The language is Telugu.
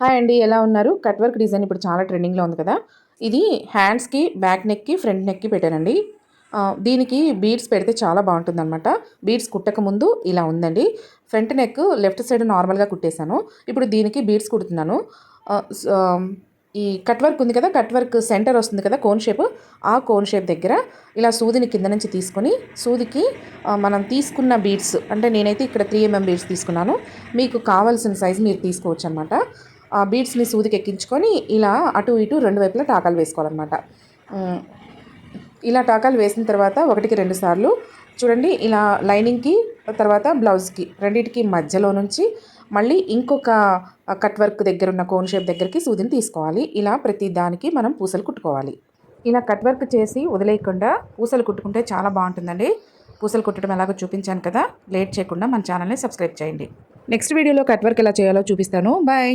హాయ్ అండి ఎలా ఉన్నారు? కట్ వర్క్ డిజైన్ ఇప్పుడు చాలా ట్రెండింగ్లో ఉంది కదా? ఇది హ్యాండ్స్కి బ్యాక్ నెక్కి ఫ్రంట్ నెక్కి పెట్టానండి. దీనికి బీడ్స్ పెడితే చాలా బాగుంటుంది అనమాట బీడ్స్ కుట్టకముందు ఇలా ఉందండి. ఫ్రంట్ నెక్ లెఫ్ట్ సైడ్ నార్మల్గా కుట్టేశాను. ఇప్పుడు దీనికి బీడ్స్ కుడుతున్నాను. ఈ కట్ వర్క్ ఉంది కదా? కట్ వర్క్ సెంటర్ వస్తుంది కదా? Cone shape. ఆ కోన్ షేప్ దగ్గర ఇలా సూదిని కింద నుంచి తీసుకొని సూదికి మనం తీసుకున్న బీడ్స్ అంటే నేనైతే ఇక్కడ త్రీ ఎంఎం బీడ్స్ తీసుకున్నాను. మీకు కావాల్సిన సైజు మీరు తీసుకోవచ్చు అనమాట బీడ్స్ని సూదికి ఎక్కించుకొని ఇలా అటు ఇటు రెండు వైపులా టాకాలు వేసుకోవాలన్నమాట. ఇలా టాకాలు వేసిన తర్వాత ఒకటికి రెండు సార్లు చూడండి ఇలా లైనింగ్కి తర్వాత బ్లౌజ్కి రెండింటికి మధ్యలో నుంచి మళ్ళీ ఇంకొక కట్ వర్క్ దగ్గర ఉన్న కోన్ షేప్ దగ్గరికి సూదిని తీసుకోవాలి. ఇలా ప్రతి దానికి మనం పూసలు కుట్టుకోవాలి. ఇలా కట్ వర్క్ చేసి వదిలేయకుండా పూసలు కుట్టుకుంటే చాలా బాగుంటుందండి. పూసలు కుట్టడం ఎలాగో చూపించాను కదా లేట్ చేయకుండా మన ఛానల్ని సబ్స్క్రైబ్ చేయండి. నెక్స్ట్ వీడియోలో కట్ వర్క్ ఎలా చేయాలో చూపిస్తాను. బాయ్!